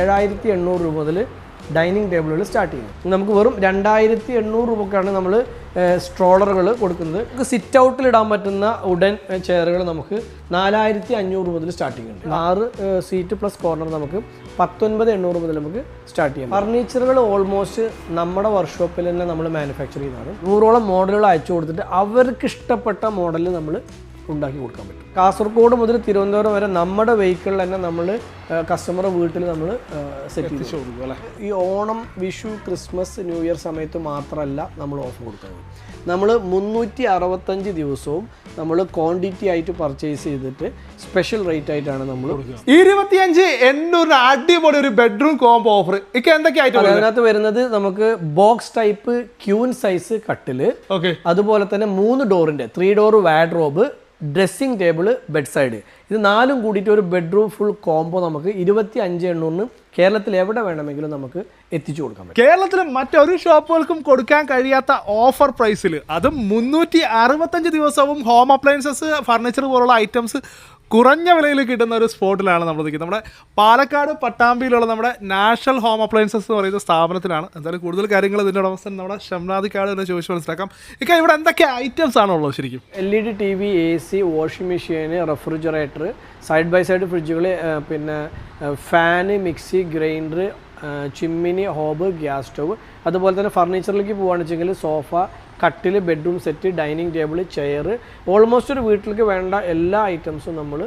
ഏഴായിരത്തി എണ്ണൂറ് രൂപ മുതൽ ഡൈനിങ് ടേബിളുകൾ സ്റ്റാർട്ട് ചെയ്യുന്നത് നമുക്ക് വെറും രണ്ടായിരത്തി എണ്ണൂറ് രൂപക്കാണ് നമ്മൾ സ്ട്രോളറുകൾ കൊടുക്കുന്നത്. നമുക്ക് സിറ്റ് ഔട്ടിൽ ഇടാൻ പറ്റുന്ന ഉടൻ ചെയറുകൾ നമുക്ക് നാലായിരത്തി അഞ്ഞൂറ് മുതൽ സ്റ്റാർട്ട് ചെയ്യുന്നുണ്ട്. ആറ് സീറ്റ് പ്ലസ് കോർണർ നമുക്ക് പത്തൊൻപത് എണ്ണൂറ് മുതൽ നമുക്ക് സ്റ്റാർട്ട് ചെയ്യാം ഫർണിച്ചറുകൾ ഓൾമോസ്റ്റ് നമ്മുടെ വർക്ക്ഷോപ്പിൽ തന്നെ നമ്മൾ മാനുഫാക്ചർ ചെയ്യുന്നതാണ്. നൂറോളം മോഡലുകൾ അയച്ചു കൊടുത്തിട്ട് അവർക്ക് ഇഷ്ടപ്പെട്ട മോഡൽ നമ്മൾ ഉണ്ടാക്കി കൊടുക്കാൻ പറ്റും. കാസർഗോഡ് മുതൽ തിരുവനന്തപുരം വരെ നമ്മുടെ വെഹിക്കിൾ തന്നെ നമ്മൾ കസ്റ്റമറുടെ വീട്ടിൽ നമ്മൾ സെറ്റ് ചെയ്ത് അല്ലേ? ഈ Onam Vishu Christmas new year സമയത്ത് മാത്രമല്ല നമ്മൾ ഓഫർ കൊടുക്കുന്നത് നമ്മൾ മുന്നൂറ്റി അറുപത്തഞ്ച് ദിവസവും നമ്മൾ ക്വാണ്ടിറ്റി ആയിട്ട് പർച്ചേസ് ചെയ്തിട്ട് സ്പെഷ്യൽ റേറ്റ് ആയിട്ടാണ് നമ്മൾ ഇരുപത്തിയഞ്ച് എണ്ണൂറ് അടിപൊളി ഒരു ബെഡ്റൂം കോംബോ ഓഫർ ഇപ്പൊ എന്തൊക്കെയായിട്ട് അതിനകത്ത് വരുന്നത് നമുക്ക് ബോക്സ് ടൈപ്പ് ക്യൂൻ സൈസ് കട്ടിൽ ഓക്കെ അതുപോലെ തന്നെ മൂന്ന് ഡോറിന്റെ three door wardrobe dressing table bed side ഇത് നാലും കൂടിയിട്ട് ഒരു ബെഡ്റൂം ഫുൾ കോംബോ നമുക്ക് ഇരുപത്തി അഞ്ച് എണ്ണൂറിന് കേരളത്തിൽ എവിടെ വേണമെങ്കിലും നമുക്ക് എത്തിച്ചു കൊടുക്കാൻ കേരളത്തിൽ മറ്റൊരു ഷോപ്പുകൾക്കും കൊടുക്കാൻ കഴിയാത്ത ഓഫർ പ്രൈസിൽ അതും മുന്നൂറ്റി അറുപത്തഞ്ച് ദിവസവും ഹോം അപ്ലയൻസസ് ഫർണിച്ചർ പോലുള്ള ഐറ്റംസ് കുറഞ്ഞ വിലയിൽ കിട്ടുന്ന ഒരു സ്പോട്ടിലാണ് നമ്മൾ നിൽക്കുന്നത്. നമ്മുടെ പാലക്കാട് പട്ടാമ്പിയിലുള്ള നമ്മുടെ നാഷണൽ ഹോം അപ്ലയൻസസ് എന്ന് പറയുന്ന സ്ഥാപനത്തിലാണ്. എന്തായാലും കൂടുതൽ കാര്യങ്ങൾ ഇതിന്റെ ഉടമസ്ഥൻ നമ്മുടെ ഷംനാദിക്കാട് എന്ന് ചോദിച്ച് മനസ്സിലാക്കാം. ഇക്ക ഇവിടെ എന്തൊക്കെ ഐറ്റംസ് ആണുള്ളത് ശരിക്കും? L E D T V A C washing machine refrigerator side by side ഫ്രിഡ്ജുകൾ പിന്നെ fan mixie grinder chimney hob gas stove അതുപോലെ തന്നെ ഫർണിച്ചറിലേക്ക് പോകുകയാണെന്ന് വെച്ചെങ്കിൽ സോഫ കട്ടിൽ bedroom set dining table chair almost ഒരു വീട്ടിലേക്ക് വേണ്ട എല്ലാ ഐറ്റംസും നമ്മൾ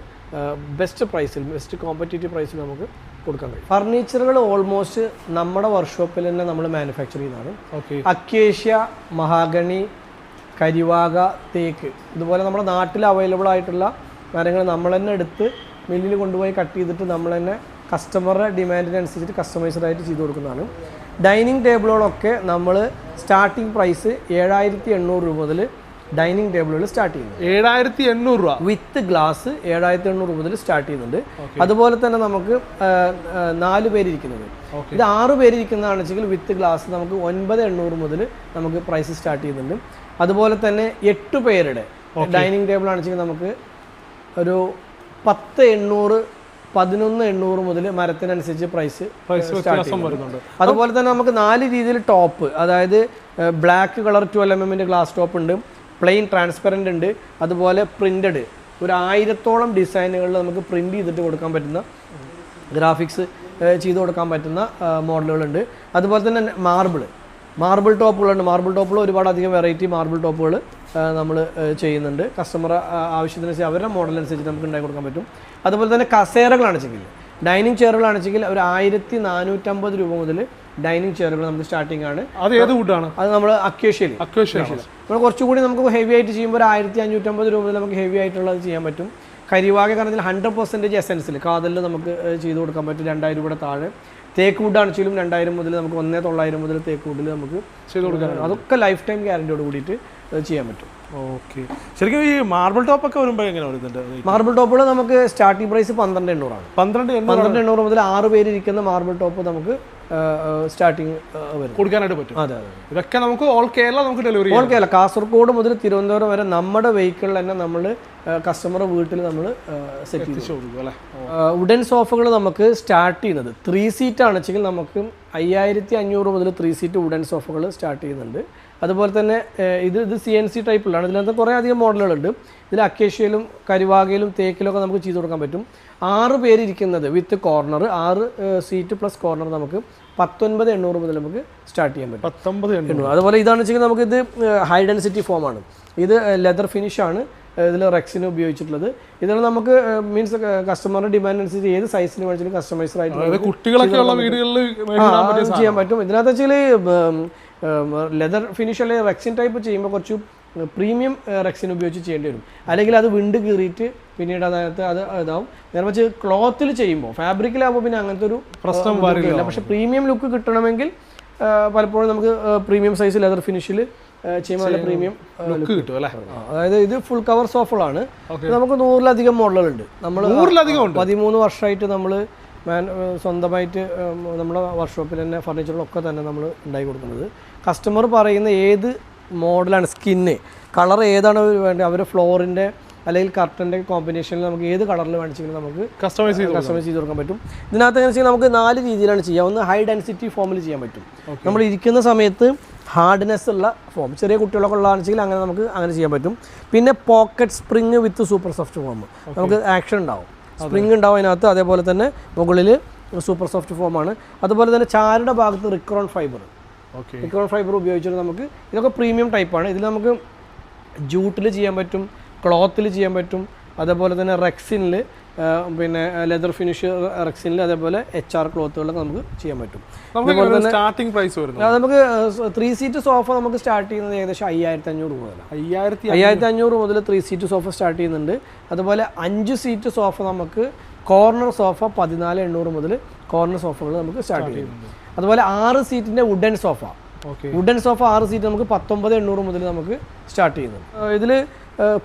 ബെസ്റ്റ് പ്രൈസിൽ ബെസ്റ്റ് കോമ്പറ്റേറ്റീവ് പ്രൈസിൽ നമുക്ക് കൊടുക്കാൻ കഴിയും. ഫർണിച്ചറുകൾ ഓൾമോസ്റ്റ് നമ്മുടെ വർക്ക്ഷോപ്പിൽ തന്നെ നമ്മൾ മാനുഫാക്ചർ ചെയ്യുന്നതാണ്. ഓക്കെ അക്കേഷ്യ മഹാഗണി കരിവാക തേക്ക് ഇതുപോലെ നമ്മുടെ നാട്ടിൽ അവൈലബിൾ ആയിട്ടുള്ള മരങ്ങൾ നമ്മൾ തന്നെ എടുത്ത് മില്ലിൽ കൊണ്ടുപോയി കട്ട് ചെയ്തിട്ട് നമ്മൾ തന്നെ കസ്റ്റമറുടെ ഡിമാൻഡിനനുസരിച്ചിട്ട് കസ്റ്റമൈസ്ഡ് ആയിട്ട് ചെയ്ത് കൊടുക്കുന്നതാണ്. ഡൈനിങ് ടേബിളുകളൊക്കെ നമ്മൾ സ്റ്റാർട്ടിംഗ് പ്രൈസ് ഏഴായിരത്തി എണ്ണൂറ് രൂപ മുതൽ ഡൈനിങ് ടേബിളുകൾ സ്റ്റാർട്ട് ചെയ്യുന്നത് ഏഴായിരത്തി എണ്ണൂറ് രൂപ? വിത്ത് ഗ്ലാസ് ഏഴായിരത്തി എണ്ണൂറ് രൂപ മുതൽ സ്റ്റാർട്ട് ചെയ്യുന്നുണ്ട്. അതുപോലെ തന്നെ നമുക്ക് നാല് പേരിരിക്കുന്നത്. ഇത് ആറ് പേരിരിക്കുന്നതാണെന്ന് വെച്ചെങ്കിൽ വിത്ത് ഗ്ലാസ് നമുക്ക് ഒൻപത് എണ്ണൂറ് മുതൽ നമുക്ക് പ്രൈസ് സ്റ്റാർട്ട് ചെയ്യുന്നുണ്ട്. അതുപോലെ തന്നെ എട്ട് പേരുടെ ഡൈനിങ് ടേബിൾ ആണെന്ന് വെച്ചെങ്കിൽ നമുക്ക് ഒരു പത്ത് എണ്ണൂറ് പതിനൊന്ന് എണ്ണൂറ് മുതൽ മരത്തിനനുസരിച്ച് പ്രൈസ് വരുന്നുണ്ട്. അതുപോലെ തന്നെ നമുക്ക് നാല് രീതിയിൽ ടോപ്പ് അതായത് ബ്ലാക്ക് കളർ ട്വൽവ് എം എമ്മിന്റെ ഗ്ലാസ് ടോപ്പ് ഉണ്ട് പ്ലെയിൻ ട്രാൻസ്പെറന്റ് ഉണ്ട് അതുപോലെ പ്രിന്റഡ് ഒരു ആയിരത്തോളം ഡിസൈനുകളിൽ നമുക്ക് പ്രിന്റ് ചെയ്തിട്ട് കൊടുക്കാൻ പറ്റുന്ന ഗ്രാഫിക്സ് ചെയ്ത് കൊടുക്കാൻ പറ്റുന്ന മോഡലുകളുണ്ട് അതുപോലെ തന്നെ മാർബിൾ മാർബിൾ ടോപ്പുകളുണ്ട് മാർബിൾ ടോപ്പുകൾ ഒരുപാട് അധികം വെറൈറ്റി മാർബിൾ ടോപ്പുകൾ നമ്മൾ ചെയ്യുന്നുണ്ട്. കസ്റ്റമർ ആവശ്യത്തിനനുസരിച്ച് അവരുടെ മോഡൽ അനുസരിച്ച് നമുക്ക് ഉണ്ടാക്കി കൊടുക്കാൻ പറ്റും. അതുപോലെ തന്നെ കസേരകളാണ് വെച്ചെങ്കിൽ ഡൈനിങ് ചെയറുകളാണെങ്കിൽ ഒരു ആയിരത്തി നാനൂറ്റമ്പത് രൂപ മുതൽ ഡൈനിങ് ചെയറുകൾ നമുക്ക് സ്റ്റാർട്ടിംഗ് ആണ്. അത് ഏത് കൂട്ടാണ് അത് നമ്മൾ അക്വേഷ്യയിൽ അക്വേഷ്യ നമ്മൾ കുറച്ചുകൂടി നമുക്ക് ഹെവി ആയിട്ട് ചെയ്യുമ്പോൾ ഒരു ആയിരത്തി അഞ്ഞൂറ്റമ്പത് രൂപ മുതൽ നമുക്ക് ഹെവി ആയിട്ടുള്ളത് ചെയ്യാൻ പറ്റും. കരിവാക കാരണത്തിൽ ഹൺഡ്രഡ് പെർസെന്റേജ് എസെൻസിൽ കാതലിൽ നമുക്ക് ചെയ്ത് കൊടുക്കാൻ പറ്റും. രണ്ടായിരം രൂപയുടെ താഴെ. തേക്ക് വുഡാണ് വെച്ചാലും രണ്ടായിരം മുതൽ നമുക്ക് ഒന്നേ തൊള്ളായിരം മുതൽ തേക്ക് വുഡിൽ നമുക്ക് ചെയ്ത് കൊടുക്കാൻ അതൊക്കെ ലൈഫ് ടൈം ഗ്യാരണ്ടിയോട് കൂടിയിട്ട് ചെയ്യാൻ പറ്റും. ഓക്കെ ശരിക്കും ഈ മാർബിൾ ടോപ്പ് ഒക്കെ വരുമ്പോൾ എങ്ങനെ വരുന്നുണ്ട്? മാർബിൾ ടോപ്പുകൾ നമുക്ക് സ്റ്റാർട്ടിംഗ് പ്രൈസ് പന്ത്രണ്ട് എണ്ണൂറാണ്. പന്ത്രണ്ട് പന്ത്രണ്ട് എണ്ണൂറ് മുതൽ ആറ് പേര് ഇരിക്കുന്ന മാർബിൾ ടോപ്പ് നമുക്ക് സ്റ്റാർട്ടിങ് വരും കൊടുക്കാനായിട്ട് പറ്റും. അതെ അതെ ഇതൊക്കെ നമുക്ക് ഓൾ കേരള നമുക്ക് ഡെലിവറി ഓൾ കേരള കാസർഗോഡ് മുതൽ തിരുവനന്തപുരം വരെ നമ്മുടെ വെഹിക്കിളിൽ തന്നെ നമ്മൾ കസ്റ്റമർ വീട്ടിൽ നമ്മൾ സെറ്റ് ചെയ്ത്. ഉഡൻ സോഫകൾ നമുക്ക് സ്റ്റാർട്ട് ചെയ്യുന്നത്. ത്രീ സീറ്റ് ആണെച്ചെങ്കിൽ നമുക്ക് അയ്യായിരത്തി അഞ്ഞൂറ് മുതൽ ത്രീ സീറ്റ് ഉഡൻ സോഫകൾ സ്റ്റാർട്ട് ചെയ്യുന്നുണ്ട്. അതുപോലെ തന്നെ ഇത് ഇത് സി എൻ സി ടൈപ്പിലാണ് ഇതിനകത്ത് കുറേ അധികം മോഡലുകളുണ്ട് ഇതിൽ അക്കേഷ്യയിലും കരുവാകയിലും തേക്കിലൊക്കെ നമുക്ക് ചെയ്ത് കൊടുക്കാൻ പറ്റും. ആറ് പേര് ഇരിക്കുന്നത് വിത്ത് കോർണർ ആറ് സീറ്റ് പ്ലസ് കോർണർ നമുക്ക് പത്തൊൻപത് എണ്ണൂറ് മുതൽ നമുക്ക് സ്റ്റാർട്ട് ചെയ്യാൻ പറ്റും. പത്തൊമ്പത് എണ്ണൂറ്. അതുപോലെ ഇതാണെന്ന് നമുക്ക് ഇത് ഹൈ ഡെൻസിറ്റി ഫോം ആണ്. ഇത് ലെതർ ഫിനിഷ് ആണ്. ഇതിൽ റെക്സിന് ഉപയോഗിച്ചിട്ടുള്ളത്. ഇതിൽ നമുക്ക് മീൻസ് കസ്റ്റമറുടെ ഡിമാൻഡ് അനുസരിച്ച് ഏത് സൈസിന് വേണമെങ്കിലും കസ്റ്റമൈസ് ആയിട്ട് കുട്ടികളൊക്കെ ഉള്ള വീടുകളിൽ ചെയ്യാൻ പറ്റും. ഇതിനകത്ത് വെച്ചാൽ ലെതർ ഫിനിഷ് അല്ലെങ്കിൽ റെക്സിൻ ടൈപ്പ് ചെയ്യുമ്പോൾ കുറച്ച് പ്രീമിയം റെക്സിൻ ഉപയോഗിച്ച് ചെയ്യേണ്ടി വരും. അല്ലെങ്കിൽ അത് വിണ്ട് കീറിയിട്ട് പിന്നീട് അതായത് അത് ഇതാവും. നേരെ വെച്ച് ക്ലോത്തിൽ ചെയ്യുമ്പോൾ ഫാബ്രിക്കിലാകുമ്പോൾ പിന്നെ അങ്ങനത്തെ ഒരു പ്രശ്നം വരില്ല. പക്ഷേ പ്രീമിയം ലുക്ക് കിട്ടണമെങ്കിൽ പലപ്പോഴും നമുക്ക് പ്രീമിയം സൈസ് ലെതർ ഫിനിഷിൽ ചെയ്യുമ്പോൾ നല്ല പ്രീമിയം ലുക്ക് കിട്ടും അല്ലേ? അതായത് ഇത് ഫുൾ കവർ ആണ് നമുക്ക് നൂറിലധികം മോഡലുകളുണ്ട്. നമ്മൾ നൂറിലധികം പതിമൂന്ന് വർഷമായിട്ട് നമ്മൾ മാൻ സ്വന്തമായിട്ട് നമ്മുടെ വർക്ക്ഷോപ്പിൽ തന്നെ ഫർണിച്ചറുകളൊക്കെ തന്നെ നമ്മൾ ഉണ്ടാക്കി കൊടുക്കുന്നത്. കസ്റ്റമർ പറയുന്ന ഏത് മോഡലാണ് സ്കിന്ന് കളർ ഏതാണ് വേണ്ടത്? അവരുടെ ഫ്ലോറിന്റെ അല്ലെങ്കിൽ കർട്ടന്റെ കോമ്പിനേഷനിൽ നമുക്ക് ഏത് കളറിൽ വേണിച്ചെങ്കിലും നമുക്ക് കസ്റ്റമൈസ് ചെയ്ത് കസ്റ്റമൈസ് ചെയ്ത് കൊടുക്കാൻ പറ്റും. ഇതിനകത്ത് എങ്ങനെ വെച്ചാൽ നമുക്ക് നാല് രീതിയിലാണ് ചെയ്യുക ഒന്ന് ഹൈ ഡെൻസിറ്റി ഫോമിൽ ചെയ്യാൻ പറ്റും. നമ്മൾ ഇരിക്കുന്ന സമയത്ത് ഹാർഡ്നെസ് ഉള്ള ഫോം ചെറിയ കുട്ടികളൊക്കെ ഉള്ളതാണെന്നുവെച്ചെങ്കിൽ അങ്ങനെ നമുക്ക് അങ്ങനെ ചെയ്യാൻ പറ്റും. പിന്നെ pocket spring with super soft foam നമുക്ക് ആക്ഷൻ ഉണ്ടാവും. സ്പ്രിങ് ഉണ്ടാവും അതിനകത്ത്. അതേപോലെ തന്നെ മുകളിൽ സൂപ്പർ സോഫ്റ്റ് ഫോമാണ് അതുപോലെ തന്നെ ചാരുടെ ഭാഗത്ത് റിക്രോൺ ഫൈബർ റിക്രോൺ ഫൈബർ ഉപയോഗിച്ചിട്ട് നമുക്ക് ഇതൊക്കെ പ്രീമിയം ടൈപ്പാണ് ഇതിൽ നമുക്ക് ജൂട്ടിൽ ചെയ്യാൻ പറ്റും ക്ലോത്തിൽ ചെയ്യാൻ പറ്റും അതേപോലെ തന്നെ റെക്സിനിൽ പിന്നെ ലെതർ ഫിനിഷ് റെക്സിനിൽ അതേപോലെ എച്ച് ആർ ക്ലോത്തുകളൊക്കെ നമുക്ക് ചെയ്യാൻ പറ്റും. നമുക്ക് സ്റ്റാർട്ടിംഗ് പ്രൈസ് വരുന്നത്? നമുക്ക് ത്രീ സീറ്റ് സോഫ നമുക്ക് സ്റ്റാർട്ട് ചെയ്യുന്നത് ഏകദേശം അയ്യായിരത്തി അഞ്ഞൂറ് മുതലാണ് അയ്യായിരത്തി അയ്യായിരത്തി അഞ്ഞൂറ് മുതൽ ത്രീ സീറ്റ് സോഫ സ്റ്റാർട്ട് ചെയ്യുന്നുണ്ട്. അതുപോലെ അഞ്ച് സീറ്റ് സോഫ നമുക്ക് കോർണർ സോഫ പതിനാല് എണ്ണൂറ് മുതൽ കോർണർ സോഫകൾ നമുക്ക് സ്റ്റാർട്ട് ചെയ്യുന്നുണ്ട്. അതുപോലെ ആറ് സീറ്റിന്റെ വുഡൻ സോഫ വുഡൻ സോഫ ആറ് സീറ്റ് നമുക്ക് പത്തൊമ്പത് എണ്ണൂറ് മുതൽ നമുക്ക് സ്റ്റാർട്ട് ചെയ്യുന്നു ഇതിൽ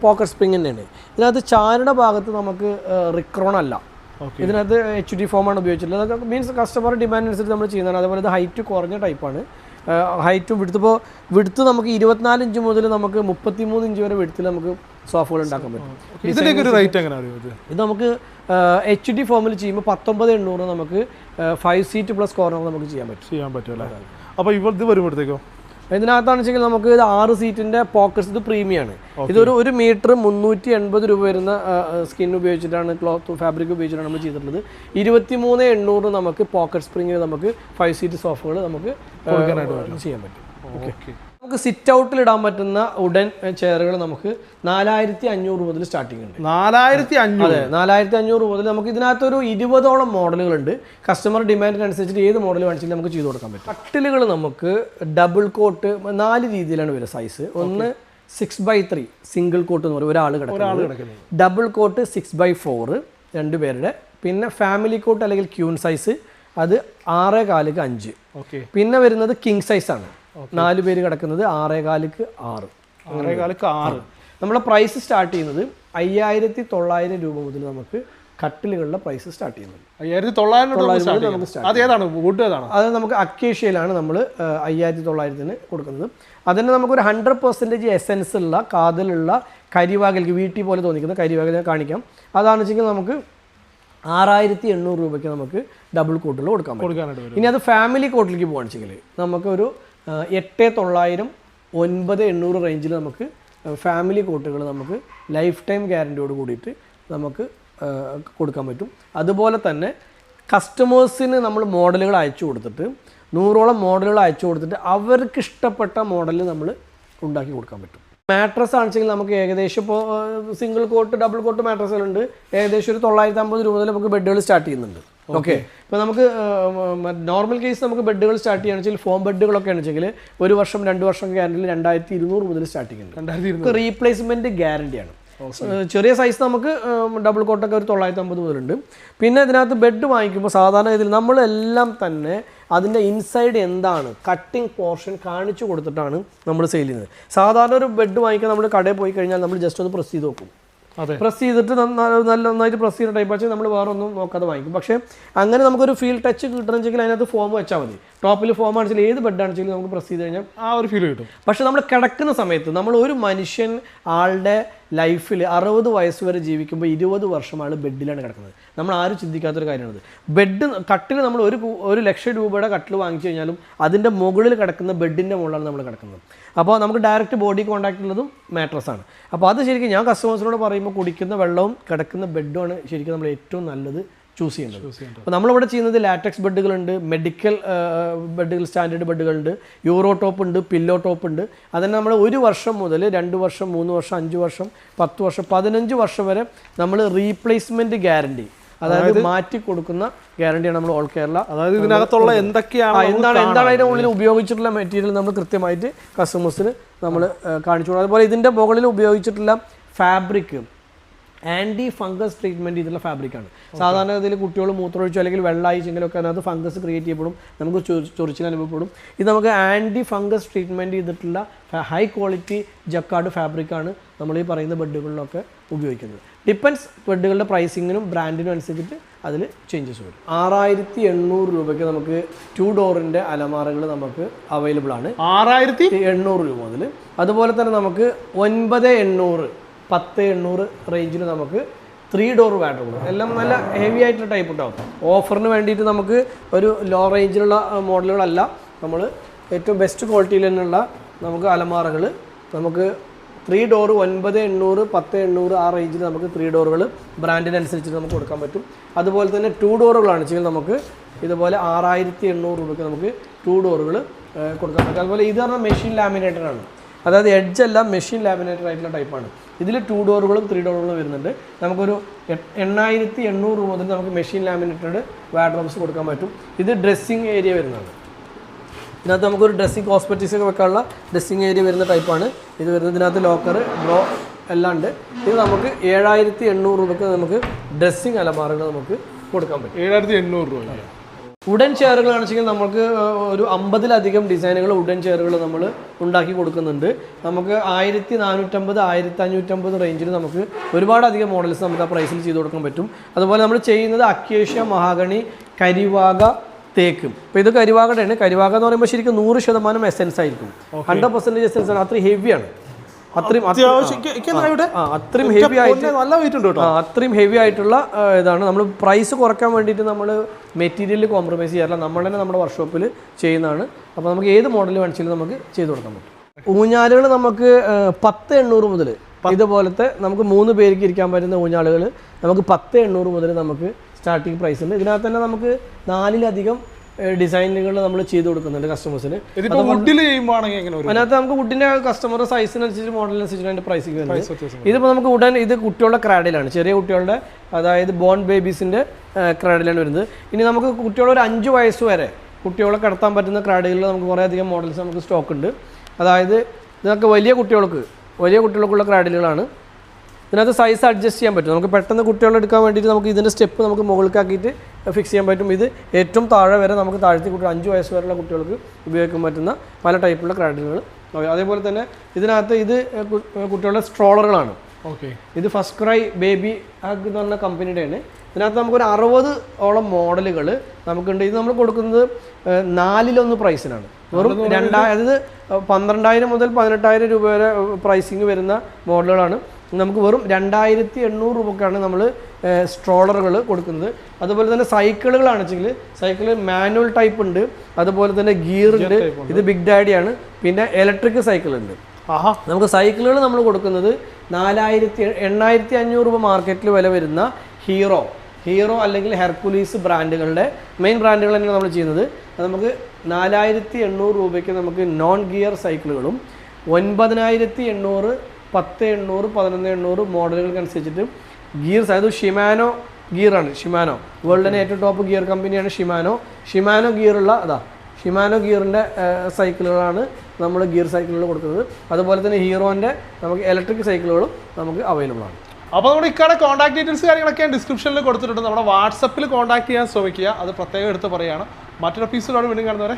പോക്കറ്റ് സ്പ്രിങ് തന്നെയാണ് ഇതിനകത്ത് ചാരുടെ ഭാഗത്ത് നമുക്ക് റിക്രോൺ അല്ല. ഇതിനകത്ത് എച്ച് ഡി ഫോമാണ് ഉപയോഗിച്ചിട്ടുള്ളത്. മീൻസ് കസ്റ്റമർ ഡിമാൻഡ് അനുസരിച്ച് നമ്മൾ ചെയ്യുന്നതാണ്. അതുപോലെ ഇത് ഹൈറ്റ് കുറഞ്ഞ ടൈപ്പാണ് ഹൈറ്റും വിടുത്ത്. ഇപ്പോൾ വിടുത്ത് നമുക്ക് ഇരുപത്തിനാല് ഇഞ്ച് മുതൽ നമുക്ക് മുപ്പത്തിമൂന്ന് ഇഞ്ച് വരെ വിടുത്തിൽ നമുക്ക് സോഫകൾ ഉണ്ടാക്കാൻ പറ്റും. ഇതിലേക്ക് ഒരു റേറ്റ് എങ്ങനെ ഇത്? നമുക്ക് എച്ച് ഡി ഫോമിൽ ചെയ്യുമ്പോൾ പത്തൊമ്പത് എണ്ണൂറ് നമുക്ക് ഫൈവ് സീറ്റ് പ്ലസ് കോർണർ നമുക്ക് ചെയ്യാൻ പറ്റും. ചെയ്യാൻ പറ്റും അല്ലേ? അപ്പോൾ ഇവർ ഇത് വരുമ്പോഴത്തേക്കോ? ഇതിനകത്താണെന്ന് വെച്ചെങ്കിൽ നമുക്ക് ഇത് ആറ് സീറ്റിന്റെ പോക്കറ്റ്സ് ഇത് പ്രീമിയാണ് ഇതൊരു ഒരു മീറ്റർ മുന്നൂറ്റി എൺപത് രൂപ വരുന്ന സ്കിൻ ഉപയോഗിച്ചിട്ടാണ് ക്ലോത്ത് ഫാബ്രിക് ഉപയോഗിച്ചിട്ടാണ് നമ്മൾ ചെയ്തിട്ടുള്ളത്. ഇരുപത്തി മൂന്ന് എണ്ണൂറ് നമുക്ക് പോക്കറ്റ് സ്പ്രിങ്ങിൽ നമുക്ക് ഫൈവ് സീറ്റ് സോഫകൾ നമുക്ക് ചെയ്യാൻ പറ്റും. ഓക്കെ നമുക്ക് സിറ്റ് ഔട്ടിൽ ഇടാൻ പറ്റുന്ന ഉടൻ ചെയറുകൾ നമുക്ക് നാലായിരത്തി അഞ്ഞൂറ് മുതൽ സ്റ്റാർട്ടിംഗ് ഉണ്ട്. നാലായിരത്തി അഞ്ഞൂറ് നാലായിരത്തി അഞ്ഞൂറ് മുതൽ നമുക്ക് ഇതിനകത്തൊരു ഇരുപതോളം മോഡലുകളുണ്ട് കസ്റ്റമർ ഡിമാൻഡിനനുസരിച്ചിട്ട് ഏത് മോഡൽ വേണമെങ്കിലും നമുക്ക് ചെയ്തു കൊടുക്കാൻ പറ്റും. കട്ടിലുകൾ നമുക്ക് ഡബിൾ കോട്ട് നാല് രീതിയിലാണ് വരുന്നത് സൈസ് ഒന്ന് six by three single cot എന്ന് പറയും. ഒരാൾ കിടക്കുന്നത്. Double cot six by four രണ്ട് പേരുടെ. പിന്നെ ഫാമിലി കോട്ട് അല്ലെങ്കിൽ ക്യൂൺ സൈസ് അത് ആറേ കാലിക്ക് അഞ്ച്. ഓക്കെ പിന്നെ വരുന്നത് കിങ് സൈസ് ആണ്. നാല് പേര് കിടക്കുന്നത് ആറേ. കാലിക്ക് ആറ്. ആറേ കാലക്ക് ആറ് നമ്മളെ പ്രൈസ് സ്റ്റാർട്ട് ചെയ്യുന്നത് അയ്യായിരത്തി തൊള്ളായിരം രൂപ മുതൽ നമുക്ക് കട്ടിലുകളുടെ പ്രൈസ് സ്റ്റാർട്ട് ചെയ്യുന്നത്. അയ്യായിരത്തി തൊള്ളായിരം രൂപ start നമുക്ക് ചെയ്യുന്നത്. അത് ഏതാണ്? വുഡ് ഏതാണ്? അത് നമുക്ക് അക്കേഷ്യയിലാണ് നമ്മൾ അയ്യായിരത്തി തൊള്ളായിരത്തിന് കൊടുക്കുന്നത്. അതിന് നമുക്കൊരു ഹൺഡ്രഡ് പെർസെന്റേജ് എസെൻസ് ഉള്ള കാതിലുള്ള കരിവാകലിക്ക് വീട്ടിൽ പോലെ തോന്നിക്കുന്ന കരിവാകൽ ഞാൻ കാണിക്കാം. അതാണെന്ന് വെച്ചെങ്കിൽ നമുക്ക് ആറായിരത്തി എണ്ണൂറ് രൂപയ്ക്ക് നമുക്ക് ഡബിൾ കോട്ടിൽ കൊടുക്കാൻ പറ്റും. ഇനി അത് ഫാമിലി കോട്ടിലേക്ക് പോകുകയാണെന്ന് വെച്ചെങ്കിൽ നമുക്കൊരു എട്ട് തൊള്ളായിരം ഒൻപത് എണ്ണൂറ് റേഞ്ചിൽ നമുക്ക് ഫാമിലി കോട്ടുകൾ നമുക്ക് ലൈഫ് ടൈം ഗ്യാരണ്ടിയോട് കൂടിയിട്ട് നമുക്ക് കൊടുക്കാൻ പറ്റും. അതുപോലെ തന്നെ കസ്റ്റമേഴ്സിന് നമ്മൾ മോഡലുകൾ അയച്ചു കൊടുത്തിട്ട് നൂറോളം മോഡലുകൾ അയച്ചു കൊടുത്തിട്ട് അവർക്ക് ഇഷ്ടപ്പെട്ട മോഡൽ നമ്മൾ ഉണ്ടാക്കി കൊടുക്കാൻ പറ്റും. മാട്രസ് ആണെച്ചെങ്കിൽ നമുക്ക് ഏകദേശം ഇപ്പോൾ സിംഗിൾ കോട്ട് ഡബിൾ കോട്ട് മാട്രസുകളുണ്ട് ഏകദേശം ഒരു തൊള്ളായിരത്തി അമ്പത് രൂപ മുതൽ നമുക്ക് ബെഡുകൾ സ്റ്റാർട്ട് ചെയ്യുന്നുണ്ട്. ഓക്കെ ഇപ്പോൾ നമുക്ക് നോർമൽ കേസ് നമുക്ക് ബെഡുകൾ സ്റ്റാർട്ട് ചെയ്യുകയാണെന്ന് വെച്ചാൽ ഫോം ബെഡുകളൊക്കെ ആണെന്നുവെച്ചെങ്കിൽ ഒരു വർഷം രണ്ട് വർഷം ഗ്യാരണ്ടിയിൽ രണ്ടായിരത്തി ഇരുന്നൂറ് മുതൽ ഇരുന്നൂറ് നമുക്ക് റീപ്ലേസ്മെന്റ് ഗ്യാരണ്ടിയാണ് ചെറിയ സൈസ് നമുക്ക് ഡബിൾ കോട്ടൊക്കെ ഒരു തൊള്ളായിരത്തി അമ്പത് മുതലുണ്ട്. പിന്നെ ഇതിനകത്ത് ബെഡ് വാങ്ങിക്കുമ്പോൾ സാധാരണ ഇതിൽ നമ്മളെല്ലാം തന്നെ അതിന്റെ ഇൻസൈഡ് എന്താണ് കട്ടിംഗ് പോർഷൻ കാണിച്ചു കൊടുത്തിട്ടാണ് നമ്മൾ സെയിൽ ചെയ്യുന്നത്. സാധാരണ ഒരു ബെഡ് വാങ്ങിക്കാൻ നമ്മൾ കടയിൽ പോയി കഴിഞ്ഞാൽ നമ്മൾ ജസ്റ്റ് ഒന്ന് പ്രസ് ചെയ്ത് നോക്കും. പ്രസ് ചെയ്തിട്ട് നല്ല നന്നായിട്ട് പ്രസ് ചെയ്യുന്ന ടൈപ്പ് വെച്ചാൽ നമ്മൾ വേറെ ഒന്നും നോക്കാതെ വാങ്ങിക്കും. പക്ഷേ അങ്ങനെ നമുക്കൊരു ഫീൽ ടച്ച് കിട്ടണമെങ്കിൽ അതിനകത്ത് ഫോം വെച്ചാൽ മതി. ടോപ്പിൽ ഫോം ആണെങ്കിലും ഏത് ബെഡ് ആണെങ്കിലും നമുക്ക് പ്രസ് ചെയ്ത് കഴിഞ്ഞാൽ ആ ഒരു ഫീൽ കിട്ടും. പക്ഷേ നമ്മൾ കിടക്കുന്ന സമയത്ത് നമ്മൾ ഒരു മനുഷ്യൻ ആളുടെ ലൈഫിൽ അറുപത് വയസ്സ് വരെ ജീവിക്കുമ്പോൾ ഇരുപത് വർഷം ആൾ ബെഡിലാണ് കിടക്കുന്നത്. നമ്മൾ ആരും ചിന്തിക്കാത്തൊരു കാര്യമാണത്. ബെഡ് കട്ടിൽ നമ്മൾ ഒരു ഒരു ലക്ഷം രൂപയുടെ കട്ടിൽ വാങ്ങിച്ചു കഴിഞ്ഞാലും അതിന്റെ മുകളിൽ കിടക്കുന്ന ബെഡിന്റെ മുകളിലാണ് നമ്മൾ കിടക്കുന്നത്. അപ്പോൾ നമുക്ക് ഡയറക്റ്റ് ബോഡി കോൺടാക്റ്റ് ഉള്ളതും മാട്രസ് ആണ്. അപ്പോൾ അത് ശരിക്കും ഞാൻ കസ്റ്റമേഴ്സിനോട് പറയുമ്പോൾ കുടിക്കുന്ന വെള്ളവും കിടക്കുന്ന ബെഡുമാണ് ശരിക്കും നമ്മൾ ഏറ്റവും നല്ലത്. ചൂസ് ചെയ്യേണ്ടത്. അപ്പോൾ നമ്മളിവിടെ ചെയ്യുന്നത് ലാറ്റക്സ് ബെഡുകളുണ്ട് മെഡിക്കൽ ബെഡുകൾ സ്റ്റാൻഡേർഡ് ബെഡുകളുണ്ട് യൂറോ ടോപ്പ് ഉണ്ട് പില്ലോ ടോപ്പ് ഉണ്ട്. അതിന് നമ്മൾ ഒരു വർഷം മുതൽ രണ്ട് വർഷം മൂന്ന് വർഷം അഞ്ച് വർഷം പത്ത് വർഷം പതിനഞ്ച് വർഷം വരെ നമ്മൾ റീപ്ലേസ്മെന്റ് ഗ്യാരണ്ടി അതായത് മാറ്റി കൊടുക്കുന്ന ഗ്യാരണ്ടിയാണ് നമ്മൾ ഓൾ കേരള അതായത് ഇതിനകത്തുള്ള എന്തൊക്കെയാണ് എന്താണ് എന്താണ് അതിന്റെ ഉള്ളിൽ ഉപയോഗിച്ചിട്ടുള്ള മെറ്റീരിയൽ നമ്മൾ കൃത്യമായിട്ട് കസ്റ്റമേഴ്സിന് നമ്മൾ കാണിച്ചു കൊടുക്കും. അതുപോലെ ഇതിന്റെ മുകളിൽ ഉപയോഗിച്ചിട്ടുള്ള ഫാബ്രിക് ആന്റി ഫംഗസ് ട്രീറ്റ്മെന്റ് ചെയ്തിട്ടുള്ള ഫാബ്രിക്കാണ് സാധാരണ ഇതിൽ കുട്ടികൾ മൂത്രമൊഴിച്ചോ അല്ലെങ്കിൽ വെള്ളമായിച്ചെങ്കിലൊക്കെ അതിനകത്ത് ഫംഗസ് ക്രിയേറ്റ് ചെയ്യപ്പെടും. നമുക്ക് ചൊറിച്ചിൽ അനുഭവപ്പെടും. ഇത് നമുക്ക് ആന്റി ഫംഗസ് ട്രീറ്റ്മെന്റ് ചെയ്തിട്ടുള്ള ഹൈ ക്വാളിറ്റി ജക്കാർഡ് ഫാബ്രിക്കാണ് നമ്മൾ ഈ പറയുന്ന ബെഡുകളിലൊക്കെ ഉപയോഗിക്കുന്നത്. ഡിപ്പെൻസ് ബെഡുകളുടെ പ്രൈസിങ്ങിനും ബ്രാൻഡിനും അനുസരിച്ചിട്ട് അതിൽ ചേഞ്ചസ് വരും. ആറായിരത്തി എണ്ണൂറ് രൂപയ്ക്ക് നമുക്ക് ടു ഡോറിന്റെ അലമാറകൾ നമുക്ക് അവൈലബിൾ ആണ്. ആറായിരത്തി? എണ്ണൂറ് രൂപ മുതൽ. അതുപോലെ തന്നെ നമുക്ക് ഒൻപത് എണ്ണൂറ് പത്ത് എണ്ണൂറ് റേഞ്ചിൽ നമുക്ക് ത്രീ ഡോർ വാഡ്രോബ് എല്ലാം നല്ല ഹെവി ആയിട്ടുള്ള ടൈപ്പ് ഉണ്ടാവും ഓഫറിന് വേണ്ടിയിട്ട് നമുക്ക് ഒരു ലോ റേഞ്ചിലുള്ള മോഡലുകളല്ല നമ്മൾ ഏറ്റവും ബെസ്റ്റ് ക്വാളിറ്റിയിൽ തന്നെയുള്ള നമുക്ക് അലമാറകൾ നമുക്ക് ത്രീ ഡോർ ഒൻപത് എണ്ണൂറ് പത്ത് എണ്ണൂറ് ആ റേഞ്ചിൽ നമുക്ക് ത്രീ ഡോറുകൾ ബ്രാൻഡിനനുസരിച്ച് നമുക്ക് കൊടുക്കാൻ പറ്റും. അതുപോലെ തന്നെ ടു ഡോറുകളാണ് വെച്ചാൽ നമുക്ക് ഇതുപോലെ ആറായിരത്തി എണ്ണൂറ് രൂപയ്ക്ക് നമുക്ക് ടു ഡോറുകൾ കൊടുക്കാൻ പറ്റും. അതുപോലെ ഇത് പറഞ്ഞാൽ മെഷീൻ ലാമിനേറ്റഡ് ആണ്. അതായത് എഡ്ജ് എല്ലാം മെഷീൻ ലാമിനേറ്റഡ് ആയിട്ടുള്ള ടൈപ്പാണ് ഇതിൽ ടു ഡോറുകളും ത്രീ ഡോറുകളും വരുന്നുണ്ട്. നമുക്കൊരു എണ്ണായിരത്തി എണ്ണൂറ് രൂപ മുതൽ നമുക്ക് മെഷീൻ ലാമിനേറ്റഡ് വാഡ്രോബ്സ് കൊടുക്കാൻ പറ്റും. ഇത് ഡ്രസ്സിങ് ഏരിയ വരുന്നതാണ്. ഇതിനകത്ത് നമുക്കൊരു ഡ്രസ്സിങ് കോസ്മെറ്റിക്സ് ഒക്കെ വെക്കാനുള്ള ഡ്രസ്സിങ് ഏരിയ വരുന്ന ടൈപ്പാണ് ഇത് വരുന്നത് ഇതിനകത്ത് ലോക്കർ ഡ്രോ എല്ലാം ഉണ്ട്. ഇത് നമുക്ക് ഏഴായിരത്തി എണ്ണൂറ് രൂപയ്ക്ക് നമുക്ക് ഡ്രസ്സിങ് അലമാറുകൾ നമുക്ക് കൊടുക്കാൻ പറ്റും. ഏഴായിരത്തി എണ്ണൂറ് രൂപ ഉഡൻ ചെയറുകളാണെന്ന് വെച്ചാൽ നമുക്ക് ഒരു അമ്പതിലധികം ഡിസൈനുകൾ ഉടൻ ചെയറുകൾ നമ്മൾ ഉണ്ടാക്കി കൊടുക്കുന്നുണ്ട്. നമുക്ക് ആയിരത്തി നാനൂറ്റമ്പത് ആയിരത്തി അഞ്ഞൂറ്റമ്പത് റേഞ്ചിൽ നമുക്ക് ഒരുപാടധികം മോഡൽസ് നമുക്ക് ആ പ്രൈസിൽ ചെയ്ത് കൊടുക്കാൻ പറ്റും. അതുപോലെ നമ്മൾ ചെയ്യുന്നത് അക്യേഷ്യ മഹാഗണി കരിവാക തേക്ക്. ഇപ്പോൾ ഇത് കരിവാകടയാണ് കരിവാക എന്ന് പറയുമ്പോൾ ശരിക്കും നൂറ് ശതമാനം എസെൻസ് ആയിരിക്കും. ഹൺഡ്രഡ് പെർസെന്റേജ് എസെൻസ് ആണ്. അത്രയും ഹെവിയാണ് അത്രയും അത്രയും ഹെവി ആയിട്ട് നല്ല വെയിറ്റ് ഉണ്ട് കേട്ടോ. അത്രയും ഹെവി ആയിട്ടുള്ള ഇതാണ്. നമ്മൾ പ്രൈസ് കുറയ്ക്കാൻ വേണ്ടിയിട്ട് നമ്മൾ മെറ്റീരിയൽ കോംപ്രമൈസ് ചെയ്യാറില്ല. നമ്മൾ തന്നെ നമ്മുടെ വർക്ക്ഷോപ്പിൽ ചെയ്യുന്നതാണ്. അപ്പോൾ നമുക്ക് ഏത് മോഡൽ വേണിച്ചാലും നമുക്ക് ചെയ്ത് കൊടുക്കാൻ പറ്റും. ഊഞ്ഞാലുകൾ നമുക്ക് പത്ത് എണ്ണൂറ് മുതൽ ഇതുപോലത്തെ നമുക്ക് മൂന്ന് പേർക്ക് ഇരിക്കാൻ പറ്റുന്ന ഊഞ്ഞാലുകൾ നമുക്ക് പത്ത് എണ്ണൂറ് മുതൽ നമുക്ക് സ്റ്റാർട്ടിങ് പ്രൈസ് ഉണ്ട്. ഇതിനകത്ത് തന്നെ നമുക്ക് നാലിലധികം ഡിസൈനുകൾ നമ്മൾ ചെയ്ത് കൊടുക്കുന്നുണ്ട് കസ്റ്റമേഴ്സിന്. ഇതിപ്പോ അതിനകത്ത് നമുക്ക് വുഡിന്റെ കസ്റ്റമർ സൈസിനനുസരിച്ച് മോഡലിനനുസരിച്ച് അതിന്റെ പ്രൈസിങ് വരുന്നത്. ഇതിപ്പോൾ നമുക്ക് ഉടൻ ഇത് കുട്ടികളുടെ ക്രാഡിലാണ് ചെറിയ കുട്ടികളുടെ അതായത് ബോൺ ബേബീസിന്റെ ക്രാഡിലാണ് വരുന്നത്. ഇനി നമുക്ക് കുട്ടികൾ ഒരു അഞ്ച് വയസ്സ് വരെ കുട്ടികളെ കിടത്താൻ പറ്റുന്ന ക്രാഡുകളിൽ നമുക്ക് കുറേ അധികം മോഡൽസ് നമുക്ക് സ്റ്റോക്ക് ഉണ്ട്. അതായത് ഇതൊക്കെ വലിയ കുട്ടികൾക്ക് വലിയ കുട്ടികൾക്കുള്ള ക്രാഡിലുകളാണ് ഇതിനകത്ത് സൈസ് അഡ്ജസ്റ്റ് ചെയ്യാൻ പറ്റും. നമുക്ക് പെട്ടെന്ന് കുട്ടികളെ എടുക്കാൻ വേണ്ടിയിട്ട് നമുക്ക് ഇതിന്റെ സ്റ്റെപ്പ് നമുക്ക് മുകളിലേക്കാക്കിയിട്ട് ഫിക്സ് ചെയ്യാൻ പറ്റും. ഇത് ഏറ്റവും താഴെ വരെ നമുക്ക് താഴ്ത്തി കുട്ടികൾ അഞ്ച് വയസ്സ് വരെയുള്ള കുട്ടികൾക്ക് ഉപയോഗിക്കാൻ പറ്റുന്ന പല ടൈപ്പുള്ള ക്രാഡിലുകൾ അതേപോലെ തന്നെ ഇതിനകത്ത് ഇത് കുട്ടികളുടെ സ്ട്രോളറുകളാണ് ഓക്കെ. ഇത് ഫസ്റ്റ് ക്രൈ ബേബി ഹഗ് എന്ന് പറഞ്ഞ കമ്പനിയുടെയാണ് ഇതിനകത്ത് നമുക്കൊരു അറുപത് ഓളം മോഡലുകൾ നമുക്കുണ്ട്. ഇത് നമ്മൾ കൊടുക്കുന്നത് നാലിലൊന്ന് പ്രൈസിനാണ് വെറും രണ്ടായിരം അതായത് പന്ത്രണ്ടായിരം മുതൽ പതിനെട്ടായിരം രൂപ വരെ പ്രൈസിങ് വരുന്ന മോഡലുകളാണ്. നമുക്ക് വെറും രണ്ടായിരത്തി എണ്ണൂറ് രൂപക്കാണ് നമ്മൾ സ്ട്രോളറുകൾ കൊടുക്കുന്നത്. അതുപോലെ തന്നെ സൈക്കിളുകളാണ് വെച്ചെങ്കിൽ സൈക്കിൾ മാനുവൽ ടൈപ്പ് ഉണ്ട്. അതുപോലെ തന്നെ ഗിയർ ഉണ്ട്. ഇത് ബിഗ് ഡാഡിയാണ് പിന്നെ ഇലക്ട്രിക് സൈക്കിൾ ഉണ്ട്. ആഹാ. നമുക്ക് സൈക്കിളുകൾ നമ്മൾ കൊടുക്കുന്നത് നാലായിരത്തി എണ്ണായിരത്തി അഞ്ഞൂറ് രൂപ മാർക്കറ്റിൽ വില വരുന്ന ഹീറോ ഹീറോ അല്ലെങ്കിൽ ഹെർക്കുലീസ് ബ്രാൻഡുകളുടെ മെയിൻ ബ്രാൻഡുകൾ തന്നെയാണ് നമ്മൾ ചെയ്യുന്നത്. നമുക്ക് നാലായിരത്തി എണ്ണൂറ് രൂപയ്ക്ക് നമുക്ക് നോൺ ഗിയർ സൈക്കിളുകളും ഒൻപതിനായിരത്തി എണ്ണൂറ് പത്ത് എണ്ണൂറ് പതിനൊന്ന് എണ്ണൂറ് മോഡലുകൾക്കനുസരിച്ചിട്ട് ഗിയർസ് അതായത് ഷിമാനോ ഗിയറാണ് ഷിമാനോ. വേൾഡിലെ ഏറ്റവും ടോപ്പ് ഗിയർ കമ്പനിയാണ് ഷിമാനോ. ഷിമാനോ ഗിയറുള്ള അതാ ഷിമാനോ ഗിയറിന്റെ സൈക്കിളുകളാണ് നമ്മൾ ഗിയർ സൈക്കിളുകൾ കൊടുക്കുന്നത്. അതുപോലെ തന്നെ ഹീറോന്റെ നമുക്ക് ഇലക്ട്രിക് സൈക്കിളുകളും നമുക്ക് അവൈലബിൾ ആണ്. അപ്പോൾ നമ്മുടെ ഇക്കാടെ കോൺടാക്ട് ഡീറ്റെയിൽസ് കാര്യങ്ങളൊക്കെ ഞാൻ ഡിസ്ക്രിപ്ഷനിൽ കൊടുത്തിട്ടുണ്ട്. നമ്മുടെ വാട്സപ്പിൽ കോൺടാക്ട് ചെയ്യാൻ ശ്രമിക്കുക. അത് പ്രത്യേകം എടുത്ത് പറയുകയാണ്. മറ്റൊരു എപ്പിസോഡോട് വീണ്ടും കാണുന്നവരെ.